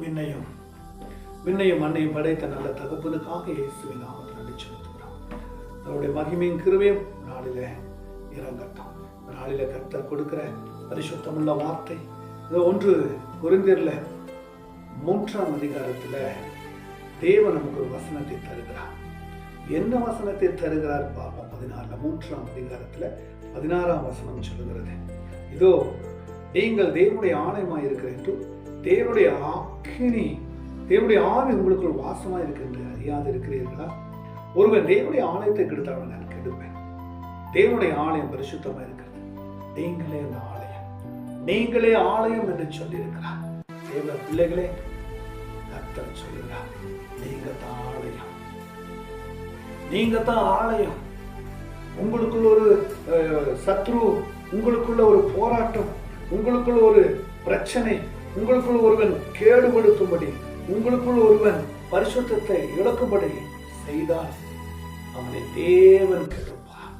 விண்ணையும். விண்ணையும் மண்ணையும் படைத்த நல்ல தகப்பனுக்காக இயேசுவை நாம நன்றி செலுத்துகிறோம் அவருடைய மகிமையும் கிருவையும் நாளில இறங்கட்டும். நாளில கர்த்தர் கொடுக்கிற பரிசுத்தமுள்ள வார்த்தை. இது ஒன்று குருந்தியர்ல மூன்றாம் அதிகாரத்துல தேவன் நமக்கு ஒரு வசனத்தை தருகிறார். என்ன வசனத்தை தருகிறார் பார்ப்போம் பதினாறுல மூன்றாம் அதிகாரத்துல பதினாறாம் வசனம் சொல்லுகிறது. இதோ நீங்கள் தேவனுடைய ஆலயமாய் இருக்கிற தேவனுடைய ஆக்கினி தேவனுடைய ஆவி உங்களுக்குள் வாசமா இருக்கின்ற அறியாது இருக்கிறீர்களா? ஒருவன் தேவனுடைய ஆலயத்தை கெடுத்தால் நான் கெடுப்பேன். தேவனுடைய ஆலயம் பரிசுத்தமா இருக்கிறது. நீங்களே அந்த ஆலயம். நீங்களே ஆலயம் என்று சொல்லியிருக்கிறார். தேவ பிள்ளைகளே கத்தர் சொல்லுகிறார் நீங்க தான் ஆலயம். நீங்க தான் ஆலயம். உங்களுக்குள்ள ஒரு அஹ், சத்ரு உங்களுக்குள்ள ஒரு போராட்டம் உங்களுக்குள்ள ஒரு பிரச்சனை உங்களுக்குள் ஒருவன் கேடுபடுத்தும்படி உங்களுக்குள் ஒருவன் பரிசுத்தத்தை இழக்கும்படி செய்தால் அவனை தேவன் கெடுப்பார்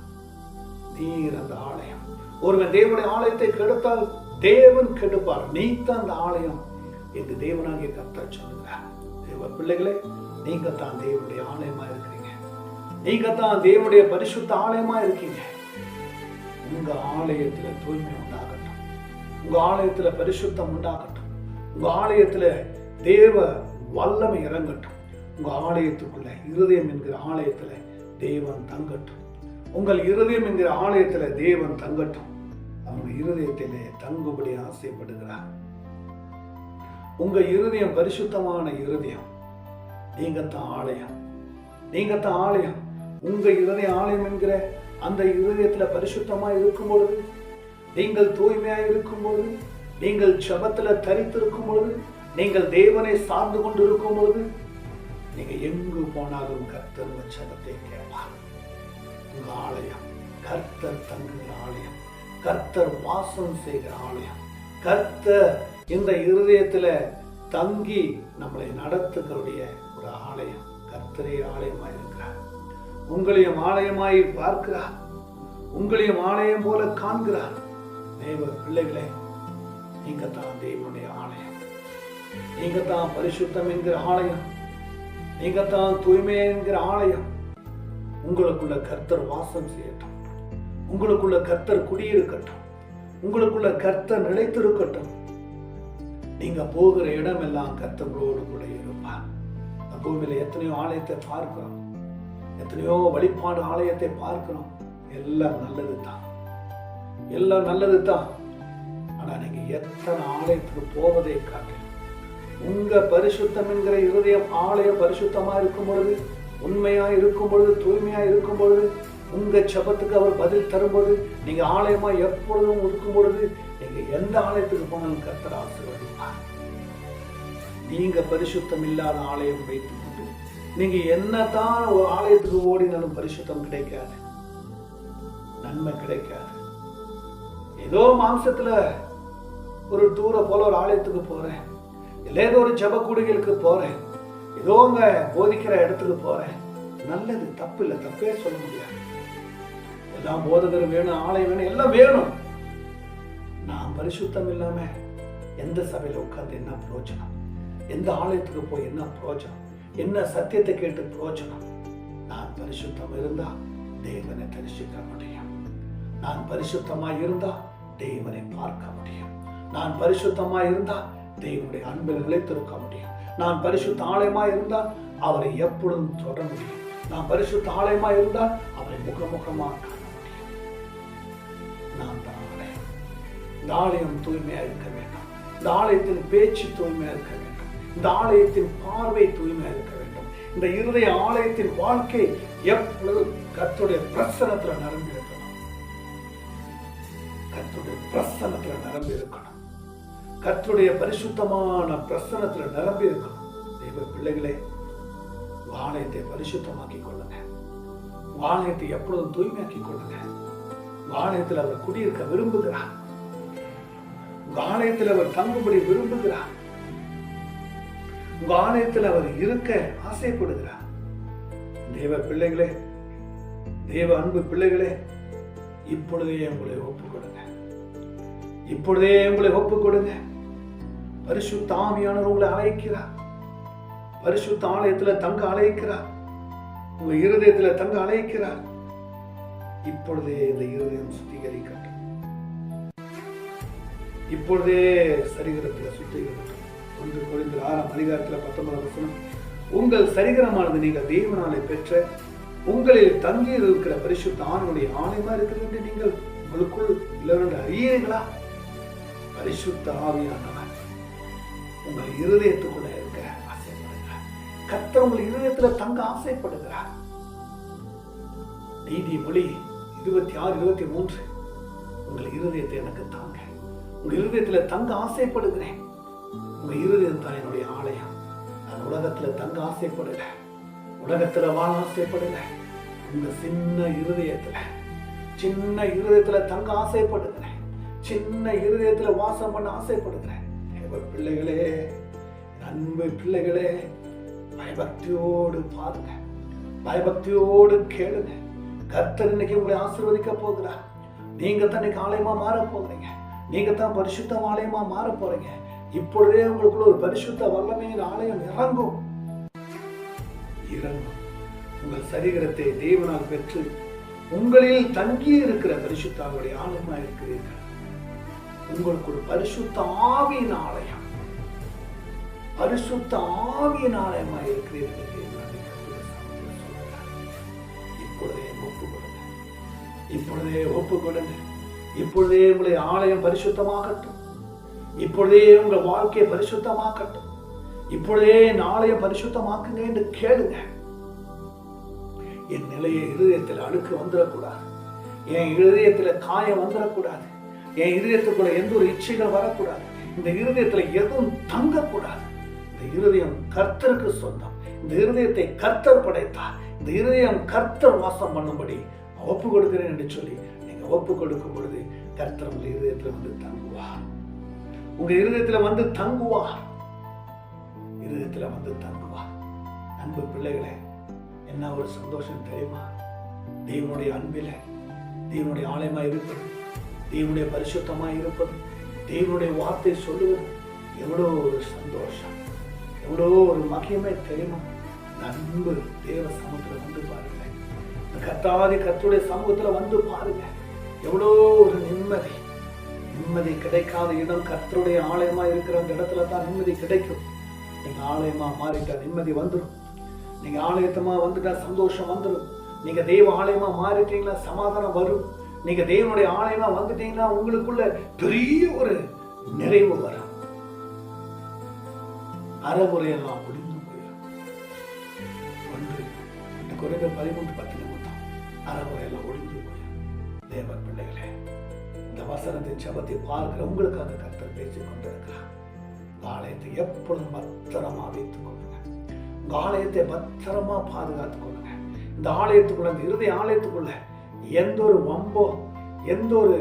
நீர் அந்த ஆலயம். ஒருவன் தேவனுடைய ஆலயத்தை கெடுத்தால் தேவன் கெடுப்பார். நீத்தான் அந்த ஆலயம் என்று தேவனாகிய கத்தா சொல்லுகிறார். தேவ பிள்ளைகளே நீங்க தான் தேவனுடைய ஆலயமா இருக்கிறீங்க. நீங்க தான் தேவனுடைய பரிசுத்த ஆலயமா இருக்கீங்க. உங்க ஆலயத்துல தூய்மை உண்டாகட்டும். உங்க ஆலயத்துல பரிசுத்தம் உண்டாகட்டும். உங்க ஆலயத்துல தேவ வல்லமை இறங்கட்டும். உங்க ஆலயத்துக்குள்ள இருதயம் என்கிற ஆலயத்துல தேவன் தங்கட்டும். உங்கள் இருதயம் என்கிற ஆலயத்துல தேவன் தங்கட்டும். அவங்க இருதயத்திலே தங்குபடி ஆசைப்படுகிறார். உங்க இருதயம் பரிசுத்தமான இருதயம். நீங்க தான் ஆலயம். நீங்க தான் ஆலயம். உங்க இருதய ஆலயம் என்கிற அந்த இருதயத்துல பரிசுத்தமா இருக்கும் பொழுது நீங்கள் தூய்மையா இருக்கும் பொழுது நீங்கள் ஜபத்துல தரித்திருக்கும் பொழுது நீங்கள் தேவனை சார்ந்து கொண்டு இருக்கும் பொழுது நீங்க எங்கு போனாலும் கர்த்தர் உங்க ஜபத்தை கேட்பார். உங்க ஆலயம் கர்த்தர் தங்குகிற ஆலயம் கர்த்தர் வாசம் செய்கிற ஆலயம் கர்த்தர் இந்த இருதயத்துல தங்கி நம்மளை நடத்துகிறடைய ஒரு ஆலயம் கர்த்தரே ஆலயமாய் இருக்கிறார். உங்களையும் ஆலயமாய் பார்க்கிறார். உங்களையும் ஆலயம் போல காண்கிறார். தேவ பிள்ளைகளை நீங்க தான் தேவனுடைய ஆலயம். நீங்க தான் பரிசுத்தம் என்கிற ஆலயம். நீங்க தான் தூய்மை என்கிற ஆலயம். உங்களுக்குள்ள கர்த்தர் வாசம் செய்யட்டும். உங்களுக்குள்ள கர்த்தர் குடியிருக்கட்டும். உங்களுக்குள்ள கர்த்தர் நிலைத்திருக்கட்டும். நீங்க போகிற இடமெல்லாம் கர்த்தர்களோடு கூட இருப்பார். இந்த பூமியில எத்தனையோ ஆலயத்தை பார்க்கிறோம். எத்தனையோ வழிபாடு ஆலயத்தை பார்க்கிறோம். எல்லாம் நல்லது தான் எல்லாம் நல்லது தான் ஆனால் நீங்கள் எத்தனை ஆலயத்துக்கு போவதை காட்டிலும் உங்கள் பரிசுத்தம் என்கிற இருதயம் ஆலயம் பரிசுத்தமா இருக்கும் பொழுது உண்மையாக இருக்கும் பொழுது தூய்மையாக இருக்கும் பொழுது உங்கள் செபத்துக்கு அவர் பதில் தரும்போது நீங்கள் ஆலயமா எப்பொழுதும் இருக்கும் பொழுது நீங்கள் எந்த ஆலயத்துக்கு போனாலும் கத்தர் ஆசீர்வதிப்பார். நீங்கள் பரிசுத்தம் இல்லாத ஆலயம் வைத்துக்கொண்டு என்ன தான் ஒரு ஆலயத்துக்கு ஓடினாலும் பரிசுத்தம் கிடைக்காது. நன்மை கிடைக்காது. ஏதோ மாம்சத்தில் ஒரு டூரை போல ஒரு ஆலயத்துக்கு போறேன். இல்ல ஏதோ ஒரு ஜப கூடுகளுக்கு போறேன். ஏதோ அங்க போதிக்கிற இடத்துக்கு போறேன். நல்லது தப்பு இல்லை தப்பே சொல்ல முடியாது. எல்லாம் போதகர் வேணும் ஆலயம் வேணும் எல்லாம் வேணும். நான் பரிசுத்தம் இல்லாம எந்த சபையில உட்கார்ந்து என்ன பிரயோஜனம்? எந்த ஆலயத்துக்கு போய் என்ன பிரயோஜனம்? என்ன சத்தியத்தை கேட்டு பிரயோஜனம்? நான் பரிசுத்தம் இருந்தா தேவனை தரிசிக்க முடியும். நான் பரிசுத்தமா இருந்தா தேவனை பார்க்க முடியும். நான் பரிசுத்தமாக இருந்தா தேவனுடைய அன்பில் நிலைத்திருக்க முடியும். நான் பரிசுத்த ஆலயமாக இருந்தால் அவரை எப்பொழுதும் தொட முடியும். நான் பரிசுத்த ஆலயமாக இருந்தால் அவரை முகமுகமாக காண முடியும். நான் தான். ஆலயம் இந்த ஆலயம் தூய்மையா இருக்க வேண்டும். இந்த ஆலயத்தின் பேச்சு தூய்மையா இருக்க வேண்டும். இந்த ஆலயத்தின் பார்வை தூய்மையா இருக்க வேண்டும். இந்த இருதய ஆலயத்தின் வாழ்க்கை எப்பொழுதும் கத்துடைய பிரசனத்துல நிரம்பி இருக்கணும் கத்துடைய பிரசனத்தில் நிரம்பி இருக்கணும் கர்த்தருடைய பரிசுத்தமான பிரசனத்துல நிரம்பி இருக்கணும். தெய்வ பிள்ளைகளே வாணயத்தை பரிசுத்தமாக்கி கொள்ளுங்க. வாணயத்தை எப்பொழுதும் தூய்மையாக்கி கொள்ளுங்க. உங்க அவர் குடியிருக்க விரும்புகிறார். உங்க ஆலயத்தில் அவர் தங்கும்படி விரும்புகிறார். உங்க ஆலயத்தில் அவர் இருக்க ஆசைப்படுகிறார். தேவ பிள்ளைகளே தேவ அன்பு பிள்ளைகளே இப்பொழுதே உங்களை ஒப்புக் கொடுங்க இப்பொழுதே உங்களை ஒப்புக் கொடுங்க பரிசுத்த ஆவியானவர் உங்களை அழைக்கிறார். பரிசுத்த ஆலயத்துல தங்க அழைக்கிறார். உங்க இருதயத்துல தங்க அழைக்கிறார். இப்பொழுதே இந்த இருதயம் சுத்திகரிக்கட்டும். இப்பொழுதே சரீரத்துல சுத்திகரிக்கட்டும். ஒன்று குறைந்த ஆறாம் அதிகாரத்துல பத்தொன்பதாம் வசனம் உங்கள் சரீரமானது நீங்கள் தேவனாலே பெற்ற உங்களில் தங்கி இருக்கிற பரிசுத்த ஆணுடைய ஆணையமா இருக்கிறது என்று நீங்கள் உங்களுக்குள் இல்லவென்று அறியீர்களா? பரிசுத்த ஆவியான உங்கள் இருதயத்துக்குள்ள இருக்க ஆசைப்படுகிறார். கத்த உங்கள் இருதயத்துல தங்க ஆசைப்படுகிறார். நீதிமொழி இருபத்தி ஆறு இருபத்தி மூன்று. உங்கள் இருதயத்தை எனக்கு தாங்க. உங்கள் இருதயத்துல தங்க ஆசைப்படுகிறேன். உங்க இருதயம் தான் என்னுடைய ஆலயம். நான் உலகத்துல தங்க ஆசைப்படல உலகத்துல வாழ ஆசைப்படல உங்க சின்ன இருதயத்துல சின்ன இருதயத்துல தங்க ஆசைப்படுகிறேன். சின்ன இருதயத்துல வாசம் பண்ண ஆசைப்படுகிறேன். அன்பு பிள்ளைகளே அன்பு பிள்ளைகளே பயபக்தியோடு பாருங்க. பயபக்தியோடு கேளுங்க. கர்த்தர் இன்னைக்கு உங்களை ஆசீர்வதிக்க போகிறார். நீங்க தான் இன்னைக்கு ஆலயமா மாற போகிறீங்க. நீங்க தான் பரிசுத்த ஆலயமா மாற போறீங்க. இப்பொழுதே உங்களுக்குள்ள ஒரு பரிசுத்த வல்லமையின் ஆலயம் இறங்கும். இறங்கும். உங்கள் சரீரத்தை தேவனால் பெற்று உங்களில் தங்கி இருக்கிற பரிசுத்தாவுடைய ஆலயமா இருக்கிறீர்கள். உங்களுக்கு ஒரு பரிசுத்த ஆவியின் ஆலயம் பரிசுத்த ஆவியின் ஆலயமா இருக்கிறீர்கள் இப்பொழுதே ஒப்புக்கொடுங்க. இப்பொழுதே ஒப்பு இப்பொழுதே உங்களுடைய ஆலயம் பரிசுத்தமாகட்டும் இப்பொழுதே உங்கள் வாழ்க்கையை பரிசுத்தமாக்கட்டும். இப்பொழுதே என் ஆலயம் பரிசுத்தமாக்குங்க என்று கேளுங்க. என் நிலையை இருதயத்தில் அழுக்கு வந்துடக்கூடாது என் இருதயத்தில் காயம் வந்துடக்கூடாது என் இருதயத்துக்குள்ள எந்த ஒரு இச்சைகள் வரக்கூடாது. இந்த இருதயத்துல எதுவும் தங்கக்கூடாது. இந்த இருதயம் கர்த்தருக்கு சொந்தம். இந்த இருதயத்தை கர்த்தர் படைத்தார். இந்த இருதயம் கர்த்தர் வாசம் பண்ணும்படி ஒப்பு கொடுக்கிறேன் என்று சொல்லி நீங்க ஒப்பு கொடுக்கும் பொழுது கர்த்தர் உங்க இருதயத்துல வந்து தங்குவார். உங்க இருதயத்துல வந்து தங்குவார். இருதயத்துல வந்து தங்குவார். அன்பு பிள்ளைகளே என்ன ஒரு சந்தோஷம் தெரியுமா? தேவனுடைய அன்பில தேவனுடைய ஆலயமா இருக்கிறது. தேவனுடைய பரிசுத்தமாக இருப்பது தேவனுடைய வார்த்தை சொல்லுவது எவ்வளோ ஒரு சந்தோஷம் எவ்வளோ ஒரு மகிமை தெரியுமா? நண்பு அன்பு தேவ சமூகத்தில் வந்து பாருங்க. கத்தாதி கத்துடைய சமூகத்தில் வந்து பாருங்க. எவ்வளோ ஒரு நிம்மதி நிம்மதி கிடைக்காத இடம் கர்த்தருடைய ஆலயமா இருக்கிற அந்த இடத்துல தான் நிம்மதி கிடைக்கும். நீங்க ஆலயமா மாறிட்டா நிம்மதி வந்துடும் நீங்க ஆலயத்தமா வந்துட்டா சந்தோஷம் வந்துடும் நீங்க தெய்வ ஆலயமா மாறிட்டீங்கன்னா சமாதானம் வரும். நீங்க தேவனுடைய ஆலயமா வந்துட்டீங்கன்னா உங்களுக்குள்ள பெரிய ஒரு நிறைவு வரும். அறமுறையெல்லாம் முடிந்து போயிடும். ஒன்று இந்த குறைந்த பதிமூன்று பத்து நிமிடம் அறமுறையெல்லாம் ஒழிந்து போயிடும். தேவ பிள்ளைகளே இந்த வசனத்தின் சபத்தை பார்க்கிற உங்களுக்காக கருத்தர் பேசிக் கொண்டிருக்கிறார். ஆலயத்தை எப்பொழுதும் பத்திரமா வைத்துக் கொள்ளுங்க. உங்க ஆலயத்தை பத்திரமா பாதுகாத்துக் கொள்ளுங்க. இந்த ஆலயத்துக்குள்ள இந்த இறுதி ஆலயத்துக்குள்ள எந்த ஒரு வம்போ எந்த ஒரு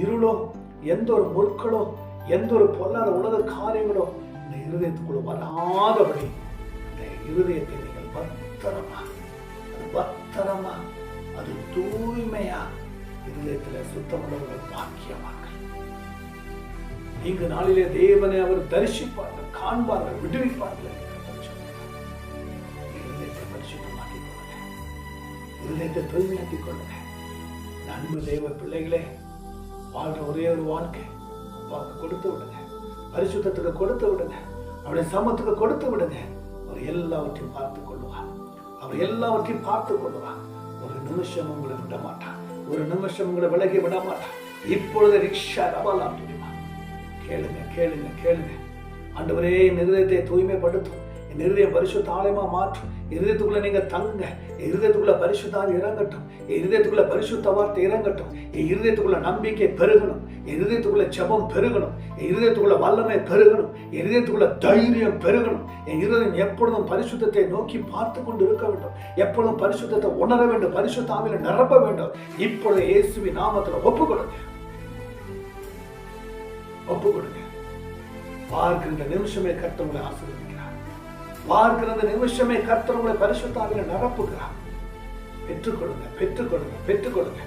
இருளோ எந்த ஒரு முற்களோ எந்த ஒரு பொல்லாத உலக காரியங்களோ இந்த இருதயத்துக்குள்ள வராதபடி இந்த இருதயத்தை நீங்கள் பத்திரமா அது பத்திரமா அது தூய்மையா இருதயத்தில் சுத்தமுள்ளவர்கள் பாக்கியவார்கள் இங்கு நாளிலே தேவனை அவர் தரிசிப்பார்கள் காண்பார்கள் விடுவிப்பார்கள் இருதயத்தை பரிசுத்தமாக்கிக் கொள்ளுங்க இருதயத்தை தூய்மையாக்கிக் கொள்ளுங்க இந்த அன்பு தெய்வ பிள்ளைகளே வாழ்ற ஒரே ஒரு வாழ்க்கை. அப்பாவுக்கு கொடுத்து விடுங்க. பரிசுத்தத்துக்கு கொடுத்து விடுங்க. அவருடைய சமத்துக்கு கொடுத்து விடுங்க. அவர் எல்லாவற்றையும் பார்த்து கொள்வார். அவர் எல்லாவற்றையும் பார்த்து கொள்வார். ஒரு நிமிஷம் உங்களை விட மாட்டான் ஒரு நிமிஷம் உங்களை விலகி விட மாட்டான் இப்பொழுது ரிக்ஷா ரபாலாம் துணிமா கேளுங்க கேளுங்க கேளுங்க. ஆண்டவரே என் இருதயத்தை தூய்மைப்படுத்தும். என் இருதய பரிசுத்த ஆலயமா மாற்றும் இருதயத்துக்குள்ள நீங்க தங்குங்க. இருதயத்துக்குள்ள பரிசுத்தால் இறங்கட்டும். என் இருதயத்துக்குள்ள பரிசுத்த வார்த்தை இறங்கட்டும். என் இருதயத்துக்குள்ள நம்பிக்கை பெருகணும். இருதயத்துக்குள்ள ஜெபம் பெருகணும். என் இருதயத்துக்குள்ள வல்லமை பெருகணும். இருதயத்துக்குள்ள தைரியம் பெருகணும். என் இருதயம் எப்பொழுதும் பரிசுத்தத்தை நோக்கி பார்த்து கொண்டு இருக்க வேண்டும். எப்பொழுதும் பரிசுத்தத்தை உணர வேண்டும். பரிசுத்த நிரப்ப வேண்டும். இப்பொழுது இயேசுவி நாமத்துல ஒப்பு கொடுங்க ஒப்பு கொடுங்க பார்க்கின்ற நிமிஷமே கர்த்தவங்களை ஆசிரியர் பார்க்கிற நிமிஷமே கர்த்தவங்களை பரிசுத்தாவில நிரப்புகிறார். பெற்றுக்கொள்ளுங்க பெற்றுக்கொள்ளுங்க பெற்றுக்கொள்ளுங்க.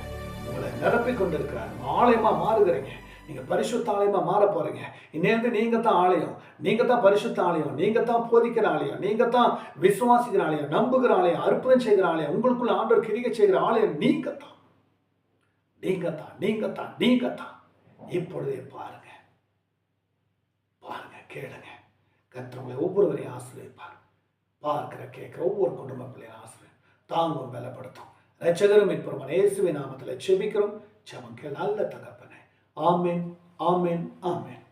உங்களை நிரப்பிக் கொண்டிருக்கிறார். ஆலயமா மாறுகிறீங்க. நீங்க பரிசுத்த ஆலயமா மாற போறீங்க. இன்னேருந்து நீங்க தான் ஆலயம் நீங்க தான் பரிசுத்த ஆலயம் நீங்க தான் போதிக்கிற ஆலயம் நீங்க தான் விசுவாசிக்கிற ஆலயம் நம்புகிற ஆலயம் அற்புதம் செய்கிற ஆலயம் உங்களுக்குள்ள ஆண்டவர் கிரிகை செய்கிற ஆலயம் நீங்க தான் நீங்க தான் நீங்க தான் நீங்க தான் இப்பொழுதே பாருங்க. பாருங்க கேளுங்க. கர்த்தர் ஒவ்வொருவரையும் ஆசிரியப்பார். பார்க்கிற கேட்குற ஒவ்வொரு குடும்ப பிள்ளையும் ஆசிரியர். தாங்கும் பலப்படுத்தும். ரச்சகரும் இப்போ இயேசுவின் நாமத்தில் செபிக்கிறோம். செமங்கள் நல்ல தகப்பனே. ஆமேன் ஆமேன் ஆமேன்.